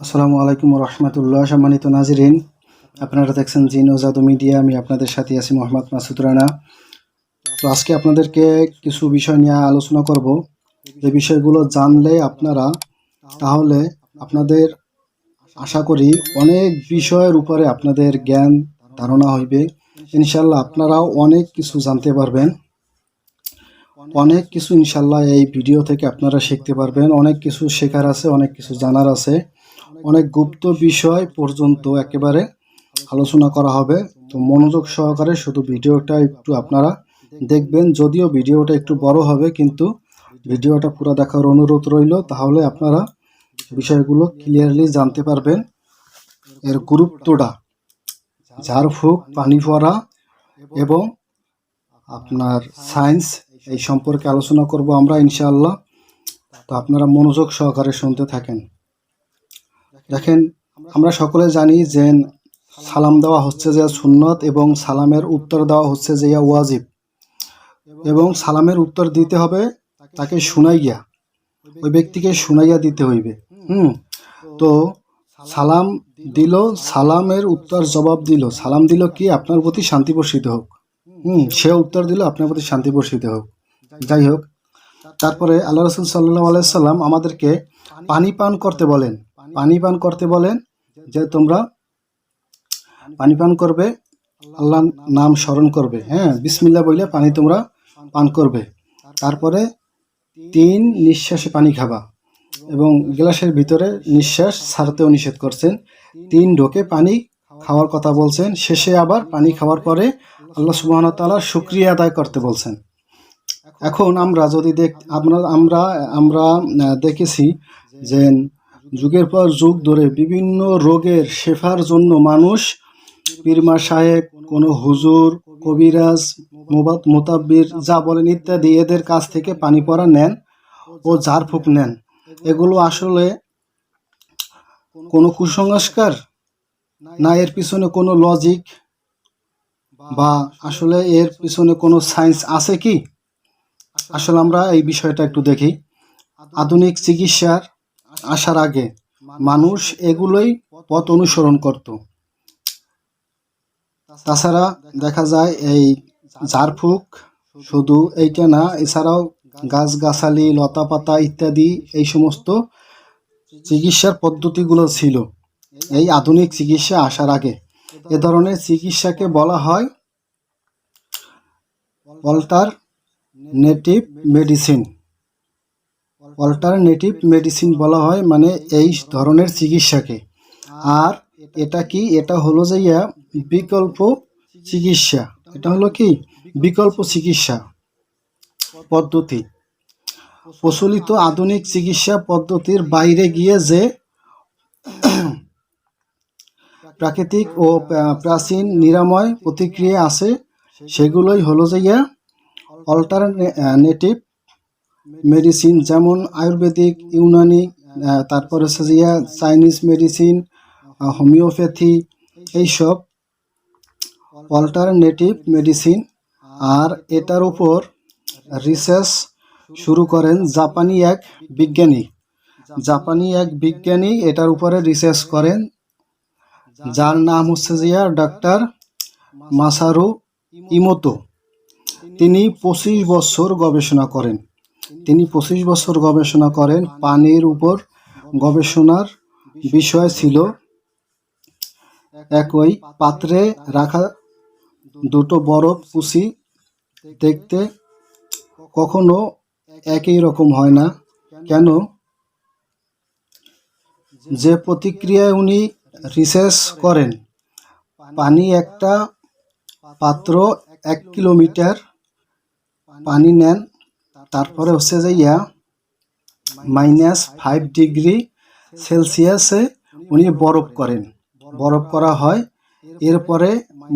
আসসালামু আলাইকুম রহমতুল্লাহ, সম্মানিত নাজিরিন। আপনারা দেখছেন জিন জাদু মিডিয়া, আমি আপনাদের সাথে আছি মোহাম্মদ মাসুদ রানা। তো আজকে আপনাদেরকে কিছু বিষয় নিয়ে আলোচনা করব। যে বিষয়গুলো জানলে আপনারা, তাহলে আপনাদের আশা করি অনেক বিষয়ের উপরে আপনাদের জ্ঞান ধারণা হইবে। ইনশাল্লাহ আপনারাও অনেক কিছু জানতে পারবেন। অনেক কিছু ইনশাল্লাহ এই ভিডিও থেকে আপনারা শিখতে পারবেন। অনেক কিছু শেখার আছে, অনেক কিছু জানার আছে। অনেক গুপ্ত বিষয় পর্যন্ত একেবারে আলোচনা করা হবে। তো মনোযোগ সহকারে শুধু ভিডিওটা একটু আপনারা দেখবেন। যদিও ভিডিওটা একটু বড় হবে, কিন্তু ভিডিওটা পুরো দেখার অনুরোধ রইল। তাহলে আপনারা বিষয়গুলো ক্লিয়ারলি জানতে পারবেন। এর গুরুত্বটা ঝাড়ফুঁক পানি পড়া এবং আপনার সায়েন্স এই সম্পর্কে আলোচনা করব আমরা ইনশাআল্লাহ। তো আপনারা মনোযোগ সহকারে শুনতে থাকেন। দেখেন, আমরা সকলে জানি যে সালাম দেওয়া হচ্ছে যে সুন্নত এবং সালামের উত্তর দেওয়া হচ্ছে যে ওয়াজিব। এবং সালামের উত্তর দিতে হবে তাকে শুনাইয়া ওই ব্যক্তিকে শুনাইয়া দিতে হইবে। হুম, তো সালাম দিল, সালামের উত্তর জবাব দিল। সালাম দিল কি? আপনার প্রতি শান্তি বর্ষিত হোক। হুম, সে উত্তর দিল, আপনার প্রতি শান্তি বর্ষিত হোক। যাই হোক, তারপরে আল্লাহ রসুল সাল্লাহ আলাইসাল্লাম আমাদেরকে পানি পান করতে বলেন। পানি পান করতে বলেন, যে তোমরা পানি পান করবে আল্লাহ নাম স্মরণ করবে। হ্যাঁ বিসমিল্লা বইলে পানি তোমরা পান করবে। তারপরে তিন নিঃশ্বাসে পানি খাবা এবং গ্লাসের ভিতরে নিঃশ্বাস ছাড়তেও নিষেধ করছেন। তিন ঢোকে পানি খাওয়ার কথা বলছেন। শেষে আবার পানি খাওয়ার পরে আল্লাহ সুবাহন তালার শুক্রিয়া আদায় করতে বলছেন। এখন আমরা যদি দেখ আমরা আমরা আমরা দেখেছি যে যুগের পর যুগ ধরে বিভিন্ন রোগের শেফার জন্য মানুষ পীরমা সাহেব, কোনো হুজুর, কবিরাজ, মোবাদ, মোতাব্বির, যা বলেন ইত্যাদি এদের কাছ থেকে পানি পড়া নেন ও ঝাড়ফুঁক নেন। এগুলো আসলে কোনো কুসংস্কার না, এর পিছনে কোনো লজিক বা আসলে এর পিছনে কোনো সায়েন্স আছে কি? আসলে আমরা এই বিষয়টা একটু দেখি। আধুনিক চিকিৎসার আসার আগে মানুষ এগুলোই পথ অনুসরণ করত। তাছাড়া দেখা যায় এই ঝাড়ফুঁক শুধু এইটা না, এছাড়াও গাছগাছালি, লতাপাতা ইত্যাদি এই সমস্ত চিকিৎসার পদ্ধতিগুলো ছিল। এই আধুনিক চিকিৎসা আসার আগে। এ ধরনের চিকিৎসাকে বলা হয় alternative medicine. Alternative medicine বলা হয় মানে এই ধরনের চিকিৎসাকে। আর এটা কি? এটা হলো যে ইয়া, বিকল্প চিকিৎসা। এটা হলো কি? বিকল্প চিকিৎসা পদ্ধতি। প্রচলিত আধুনিক চিকিৎসা পদ্ধতির বাইরে গিয়ে যে প্রাকৃতিক ও প্রাচীন নিরাময় প্রতিক্রিয়া আছে, সেগুলোই হলো যে ইয়া অল্টারনেটিভ মেডিসিন যেমন আয়ুর্বেদিক, ইউনানি তারপর হচ্ছে চাইনিজ মেডিসিন হোমিওপ্যাথি, এইসব অল্টারনেটিভ মেডিসিন। আর এটার উপর রিসার্চ শুরু করেন জাপানি এক বিজ্ঞানী। জাপানি এক বিজ্ঞানী এটার উপরে রিসার্চ করেন, যার নাম হচ্ছে জিয়া ডাক্তার মাসারু ইমোতো। তিনি পঁচিশ বছর গবেষণা করেন। তিনি পঁচিশ বছর গবেষণা করেন। পানির উপর গবেষণার বিষয় ছিল একই পাত্রে রাখা দুটো বরফ কুচি দেখতে কখনো একই রকম হয় না। কেন? যে প্রতিক্রিয়ায় উনি রিসার্চ করেন, পানি একটা পাত্র এক কিলোমিটার পানি নেন তারপরে হচ্ছে যে ইয়া মাইনাস ফাইভ ডিগ্রি সেলসিয়াসে উনি বরফ করেন। বরফ করা হয়। এরপরে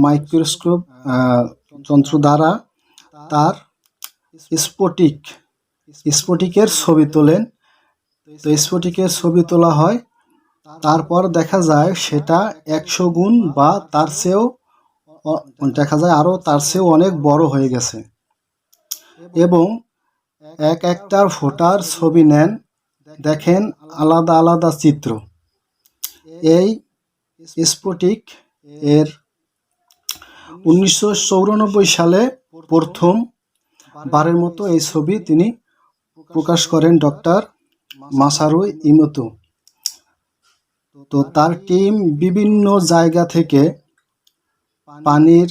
মাইক্রোস্কোপ যন্ত্র দ্বারা তার স্ফটিক স্ফটিকের ছবি তোলেন। তো স্ফটিকের ছবি তোলা হয়। তারপর দেখা যায় সেটা একশো গুণ বা তার চেয়েও দেখা যায় আরও তার চেয়েও অনেক বড় হয়ে গেছে। এবং এক একটার ফোটার ছবি নেন, দেখেন আলাদা আলাদা চিত্র। এই স্পটিক এর উনিশশো সালে প্রথম বারের মতো এই ছবি তিনি প্রকাশ করেন ডক্টর মাসারু ইমতো। তো তার টিম বিভিন্ন জায়গা থেকে পানির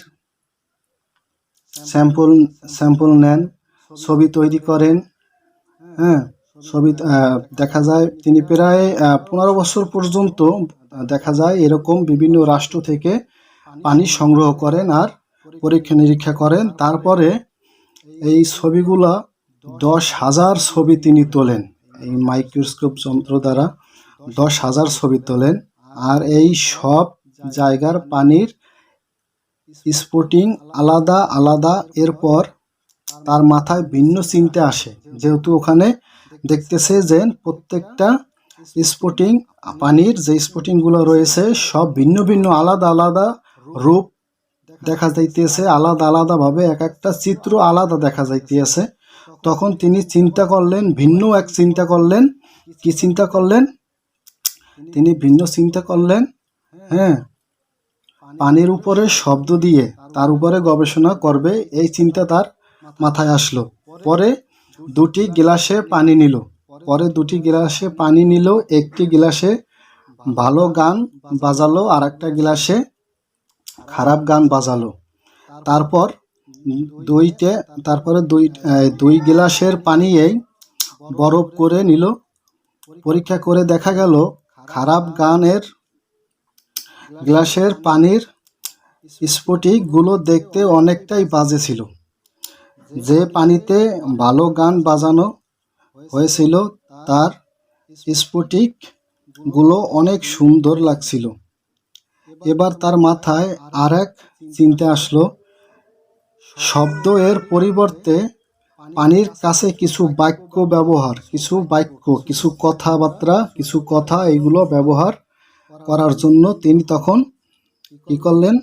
স্যাম্পল স্যাম্পল নেন। ছবি তৈরি করেন। হ্যাঁ ছবি দেখা যায় তিনি প্রায় পনেরো বছর পর্যন্ত দেখা যায় এরকম বিভিন্ন রাষ্ট্র থেকে পানি সংগ্রহ করেন আর পরীক্ষা নিরীক্ষা করেন। তারপরে এই ছবিগুলা দশ হাজার ছবি তিনি তোলেন, এই মাইক্রোস্কোপ যন্ত্র দ্বারা দশ হাজার ছবি তোলেন। আর এই সব জায়গার পানির স্পটিং আলাদা আলাদা, এরপর তার মাথায় ভিন্ন চিন্তা আসে। যেহেতু ওখানে দেখতেছে যে প্রত্যেকটা স্পটিং পানির যে স্পটিংগুলো রয়েছে, সব ভিন্ন ভিন্ন, আলাদা আলাদা রূপ দেখা যাইতেছে, আলাদা আলাদাভাবে এক একটা চিত্র আলাদা দেখা যাইতেছে। তখন তিনি চিন্তা করলেন, ভিন্ন এক চিন্তা করলেন। কি চিন্তা করলেন? তিনি ভিন্ন চিন্তা করলেন হ্যাঁ পানির উপরে শব্দ দিয়ে তার উপরে গবেষণা করবে। এই চিন্তা তার মাথায় আসলো। পরে দুটি গিলাসে পানি নিল। পরে দুটি গিলাসে পানি নিল, একটি গিলাসে ভালো গান বাজালো আর একটা গিলাসে খারাপ গান বাজালো। তারপর দুইটে, তারপরে দুই দুই গিলাসের পানিয়েই বরফ করে নিল। পরীক্ষা করে দেখা গেল, খারাপ গানের গ্লাসের পানির স্ফটিকগুলো দেখতে অনেকটাই বাজে ছিল। যে পানিতে ভালো গান বাজানো হয়েছিল, তার স্ফটিকগুলো অনেক সুন্দর লাগছিল। এবার তার মাথায় আর এক চিন্তা আসলো। শব্দ এর পরিবর্তে পানির কাছে কিছু বাক্য ব্যবহার, কিছু বাক্য, কিছু কথাবার্তা, কিছু কথা এগুলো ব্যবহার করার জন্য তিনি তখন কি করলেন?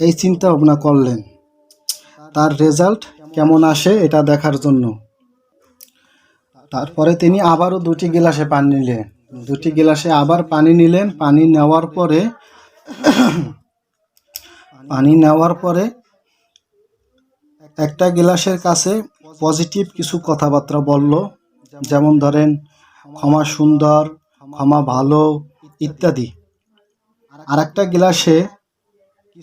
এই চিন্তা ভাবনা করলেন। তার রেজাল্ট কেমন আসে এটা দেখার জন্য। তারপরে তিনি আবারও দুটি গিলাসে পানি নিলেন। দুটি গিলাসে আবার পানি নিলেন। পানি নেওয়ার পরে পানি নেওয়ার পরে একটা গিলাসের কাছে পজিটিভ কিছু কথাবার্তা বলল। যেমন ধরেন, ক্ষমা সুন্দর, ক্ষমা ভালো ইত্যাদি। আর একটা গিলাসে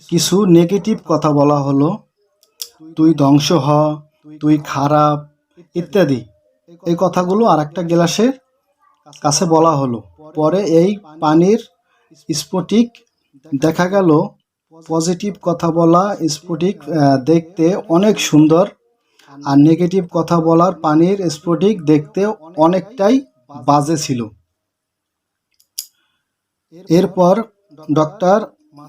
কিছু নেগেটিভ কথা বলা হলো। তুই ধ্বংস হ, তুই খারাপ, ইত্যাদি। এই কথাগুলো আর একটা গ্লাসের কাছে বলা হলো। পরে এই পানির স্ফটিক দেখা গেল। পজিটিভ কথা বলা স্ফটিক দেখতে অনেক সুন্দর। আর নেগেটিভ কথা বলার পানির স্ফটিক দেখতে অনেকটাই বাজে ছিল। এরপর ডক্টর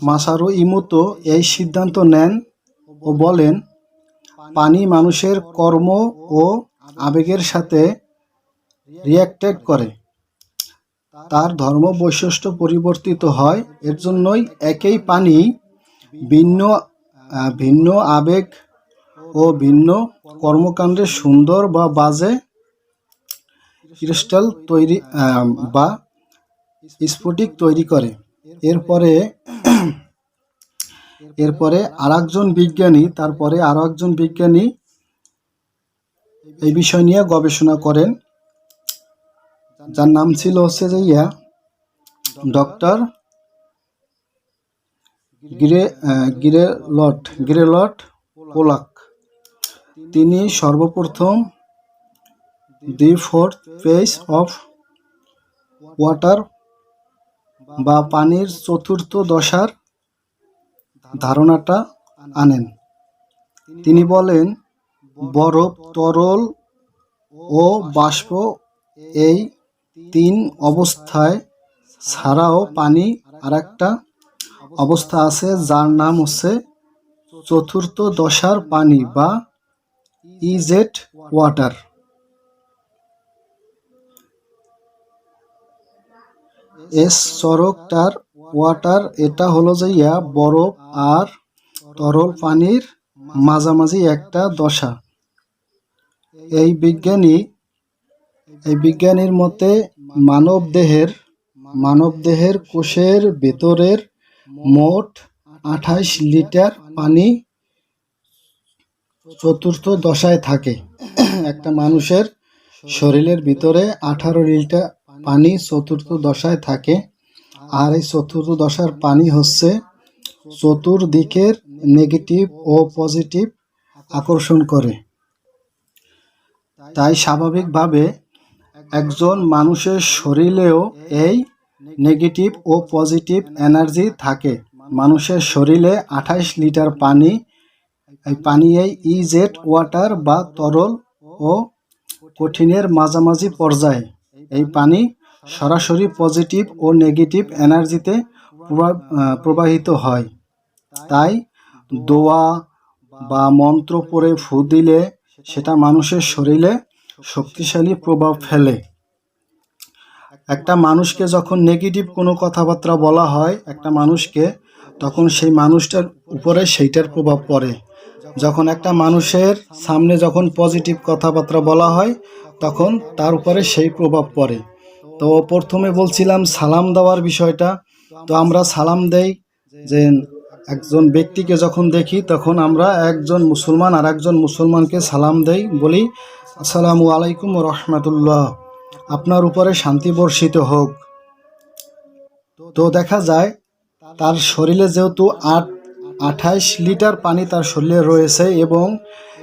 মাসারু ইমুতো এই সিদ্ধান্ত নেন ও বলেন পানি মানুষের কর্ম ও আবেগের সাথে রিয়াক্টেড করে। তার ধর্ম বৈশিষ্ট্য পরিবর্তিত হয়। এর জন্যই একই পানি ভিন্ন ভিন্ন আবেগ ও ভিন্ন কর্মকাণ্ডে সুন্দর বা বাজে ক্রিস্টাল তৈরি বা স্ফটিক তৈরি করে। এরপরে এরপরে আর বিজ্ঞানী, তারপরে আরও একজন বিজ্ঞানী এই বিষয় নিয়ে গবেষণা করেন। যার নাম ছিল হচ্ছে যে ইয়া, ডক্টর গিরে গিরেলট গিরেলট পোলাক। তিনি সর্বপ্রথম the fourth phase of water বা পানির চতুর্থ দশার ধারণাটা আনেন। তিনি বলেন, বরফ, তরল ও বাষ্প এই তিন অবস্থায় ছাড়াও পানি আর একটা অবস্থা আছে যার নাম হচ্ছে চতুর্থ দশার পানি বা EZ water. Structured water, এটা হলো যে ইয়া, বরফ আর তরল পানির মাঝামাঝি একটা দশা। এই বিজ্ঞানী, এই বিজ্ঞানীর মতে মানব দেহের মানবদেহের কোষের ভেতরের মোট আঠাইশ লিটার পানি চতুর্থ দশায় থাকে। একটা মানুষের শরীরের ভিতরে আঠারো লিটার পানি চতুর্থ দশায় থাকে। আর এই চতুর্দশার পানি হচ্ছে চতুর্দিকের নেগেটিভ ও পজিটিভ আকর্ষণ করে। তাই স্বাভাবিকভাবে একজন মানুষের শরীরেও এই নেগেটিভ ও পজিটিভ এনার্জি থাকে। মানুষের শরীরে আঠাইশ লিটার পানি, এই পানি এই ইজেট ওয়াটার বা তরল ও কঠিনের মাঝামাঝি পর্যায়ে এই পানি সরাসরি পজিটিভ ও নেগেটিভ এনার্জিতে প্রবাহিত হয়। তাই দোয়া বা মন্ত্র পড়ে ফু দিলে সেটা মানুষের শরীরে শক্তিশালী প্রভাব ফেলে। একটা মানুষকে যখন নেগেটিভ কোনো কথাবার্তা বলা হয়, একটা মানুষকে, তখন সেই মানুষটার উপরে সেইটার প্রভাব পড়ে। যখন একটা মানুষের সামনে যখন পজিটিভ কথাবার্তা বলা হয়, তখন তার উপরে সেই প্রভাব পড়ে। তো প্রথমে বলছিলাম সালাম দেওয়ার বিষয়টা। তো আমরা সালাম দেই যে একজন ব্যক্তিকে যখন দেখি, তখন আমরা একজন মুসলমান আর একজন মুসলমানকে সালাম দেই, বলি, আসসালামু আলাইকুম রহমতুল্লাহ। আপনার উপরে শান্তি বর্ষিত হোক। তো দেখা যায়, তার শরীরে যেহেতু আট আঠাইশ লিটার পানি তার শরীরে রয়েছে এবং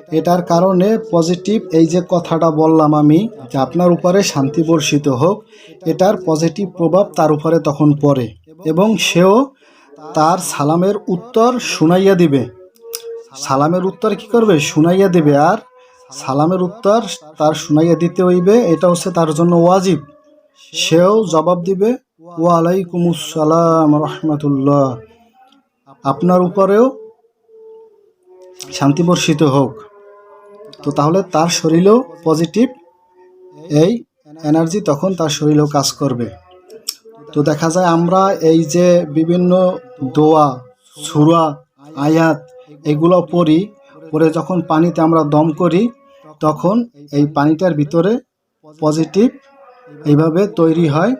এটার কারণে পজিটিভ এই যে কথাটা বললাম আমি, যে আপনার উপরে শান্তি বর্ষিত হোক, এটার পজিটিভ প্রভাব তার উপরে তখন পড়ে এবং সেও তার সালামের উত্তর শুনাইয়া দিবে। সালামের উত্তর কি করবে? শুনাইয়া দিবে আর সালামের উত্তর তার শুনাইয়া দিতে হইবে, এটা হচ্ছে তার জন্য ওয়াজিব। সেও জবাব দিবে ওয়ালাইকুম আসসালাম রহমতুল্লাহ। আপনার উপরেও শান্তি বর্ষিত হোক। তো তাহলে তার শরীরেও পজিটিভ এই এনার্জি তখন তার শরীরেও কাজ করবে। তো দেখা যায় আমরা এই যে বিভিন্ন দোয়া, সুরা, আয়াত এগুলো পড়ি, পরে যখন পানিতে আমরা দম করি, তখন এই পানিটার ভিতরে পজিটিভ এইভাবে তৈরি হয়।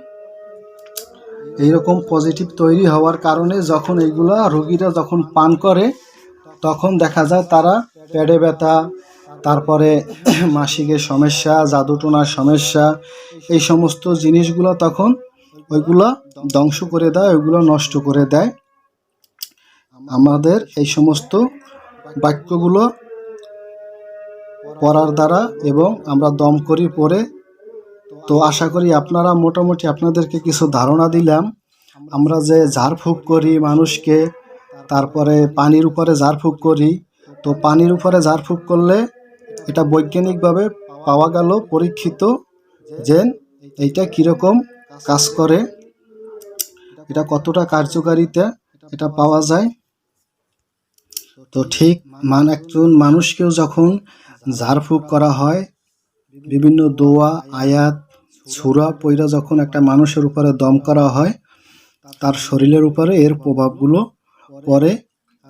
এইরকম পজিটিভ তৈরি হওয়ার কারণে যখন এইগুলো রোগীরা যখন পান করে, তখন দেখা যায় তারা পেটে ব্যথা তারপরে মাসিকের সমস্যা, জাদুটোনার সমস্যা, এই সমস্ত জিনিসগুলো তখন ওইগুলো ধ্বংস করে দেয়, ওইগুলো নষ্ট করে দেয়। আমাদের এই সমস্ত বাক্যগুলো পড়ার দ্বারা এবং আমরা দম করি পরে তো আশা করি আপনারা মোটামুটি আপনাদেরকে কিছু ধারণা দিলাম। আমরা যে ঝাড়ফুঁক করি মানুষকে, তারপরে পানির উপরে ঝাড়ফুঁক করি, তো পানির উপরে ঝাড়ফুঁক করলে এটা বৈজ্ঞানিকভাবে পাওয়া গেল, পরীক্ষিত। যে এইটা কীরকম কাজ করে? এটা কতটা কার্যকারিতা এটা পাওয়া যায়? তো ঠিক মান, একজন মানুষকেও যখন ঝাড়ফুঁক করা হয়, বিভিন্ন দোয়া, আয়াত, সুরা পৈরা যখন একটা মানুষের উপরে দম করা হয়, তার শরীরের উপরে এর প্রভাবগুলো পড়ে।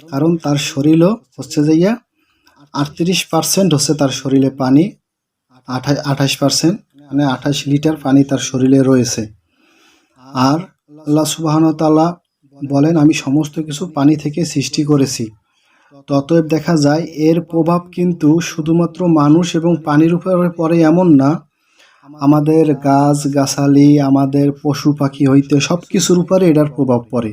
কারণ তার শরীরও হচ্ছে যে ইয়া আটত্রিশ পার্সেন্ট হচ্ছে তার শরীরে পানি আঠাশ আঠাশ পার্সেন্ট মানে আঠাশ লিটার পানি তার শরীরে রয়েছে। আর আল্লাহ সুবাহনতাল্লাহ বলেন, আমি সমস্ত কিছু পানি থেকে সৃষ্টি করেছি। ততএব দেখা যায়, এর প্রভাব কিন্তু শুধুমাত্র মানুষ এবং পানির উপরে পড়ে এমন না। আমাদের গাছ গাছালি আমাদের পশু পাখি হইতে সব কিছুর উপরে এটার প্রভাব পড়ে।